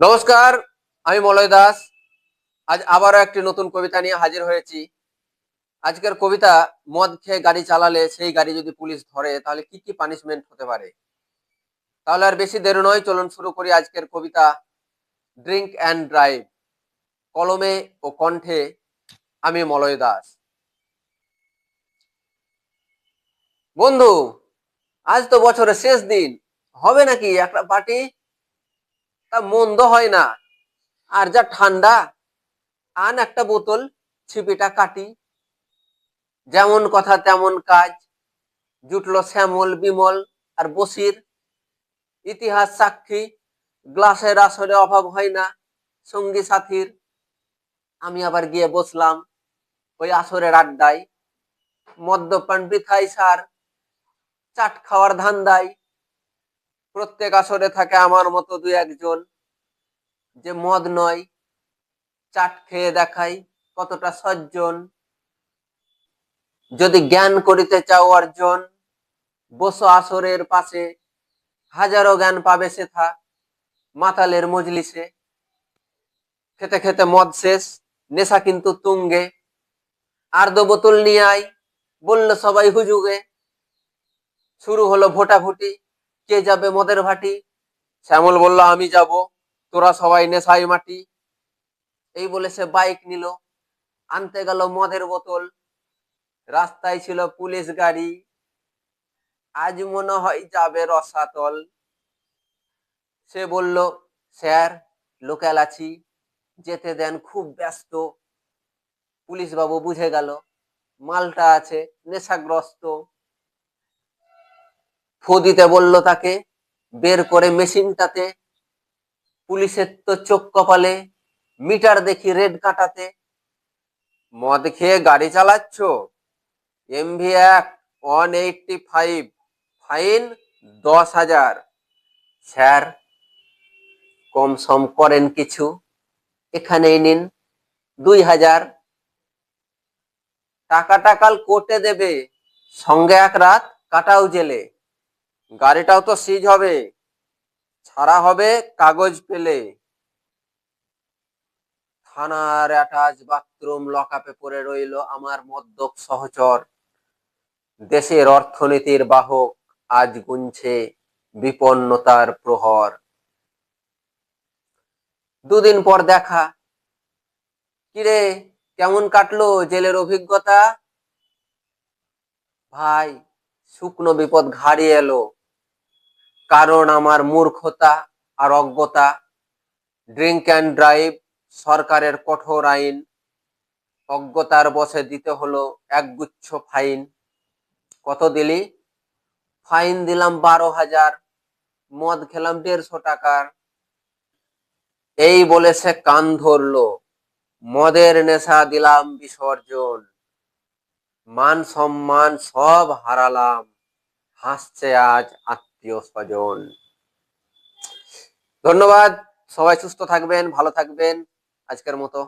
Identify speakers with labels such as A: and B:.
A: নমস্কার, আমি মলয় দাস। আজ আবারও একটি নতুন কবিতা নিয়ে হাজির হয়েছি। আজকের কবিতা, মদ খেয়ে গাড়ি চালালে সেই গাড়ি যদি পুলিশ ধরে, তাহলে কি কি পানিশমেন্ট হতে পারে? তাহলে আর বেশি দেরি নয়, চলুন শুরু করি আজকের কবিতা ড্রিঙ্ক অ্যান্ড ড্রাইভ কলমে ও কণ্ঠে আমি মলয় দাস। বন্ধু, আজ তো বছরের শেষ দিন। হবে নাকি একটা পার্টি তা মন্দ হয় না। আর যা ঠান্ডা, আন একটা বোতল, ছিপিটা কাটি। যেমন কথা তেমন কাজ। জুটলো শ্যামল, বিমল আর বসির। ইতিহাস সাক্ষী, গ্লাসের আসরে অভাব হয় না, সঙ্গী সাথীর। আমি আবার গিয়ে বসলাম ওই আসরের আড্ডায়। মদ্যপান বৃথাই সার, চাট খাওয়ার ধান্দায়। প্রত্যেক আসরে থাকে আমার মতো দুই একজন যে মদ নয়, চাট খেয়ে দেখাই কতটা সজ্জন। যদি জ্ঞান করিতে চাও অর্জন, বসো আসরের পাশে, হাজারো জ্ঞান পাবে সেথা মাতালের মজলিসে। খেতে খেতে মদ শেষ, নেশা কিন্তু তুঙ্গে। আর দো বোতল নিয়ে আই বলল সবাই হুজুগে। শুরু হলো ভোটাভুটি কে যাবে মদের ভাটি? শ্যামল বলল, আমি যাব। তোরা সবাই নেশাই মাটি। এই বলে সে বাইক নিল। আনতে গেল মদের বোতল। রাস্তায় ছিল পুলিশ গাড়ি। আজ মনে হয় যাবে রসাতল। সে বলল, স্যার, লোকাল আছি। যেতে দেন, খুব ব্যস্ত। পুলিশ বাবু বুঝে গেল, মালটা আছে, নেশাগ্রস্ত। ফু দিতে বলল তাকে, বের করে মেশিনটাতে, পুলিশের তো চোখ কপালে, মিটার দেখি রেড কাটাতে। মদ খেয়ে গাড়ি চালাচ্ছ? এমভি এক ওয়ান এইটটি ফাইভ, ফাইন দশ হাজার। স্যার কম সম করেন কিছু। এখানেই নিন দুই হাজার। টাকাটা কাল কোর্টে দেবে। সঙ্গে এক রাত কাটাও জেলে। গাড়িটাও তো সিজ হবে। ছাড়া হবে কাগজ পেলে। থানার অ্যাটাচ বাথরুম লকআপে পড়ে রইল আমার মদ্যপ সহচর। দেশের অর্থনীতির বাহক আজ গুনছে বিপন্নতার প্রহর। দুদিন পর দেখা। কিরে, কেমন কাটলো জেলের অভিজ্ঞতা? ভাই, শুকনো বিপদ ঘাড়ি এলো। কারণ আমার মূর্খতা আর অজ্ঞতা ড্রিঙ্ক অ্যান্ড ড্রাইভ, সরকারের কঠোর আইন, অজ্ঞতার বসে দিতে হলো একগুচ্ছ ফাইন। কত দিলি? ফাইন দিলাম বারো হাজার, মদ খেলাম দেড়শো টাকার। এই বলে সে কান ধরলো, মদের নেশা দিলাম বিসর্জন। মান সম্মান সব হারালাম, হাসছে আজ আত্মীয় স্বজন। ধন্যবাদ সবাই সুস্থ থাকবেন ভালো থাকবেন। আজকের মতো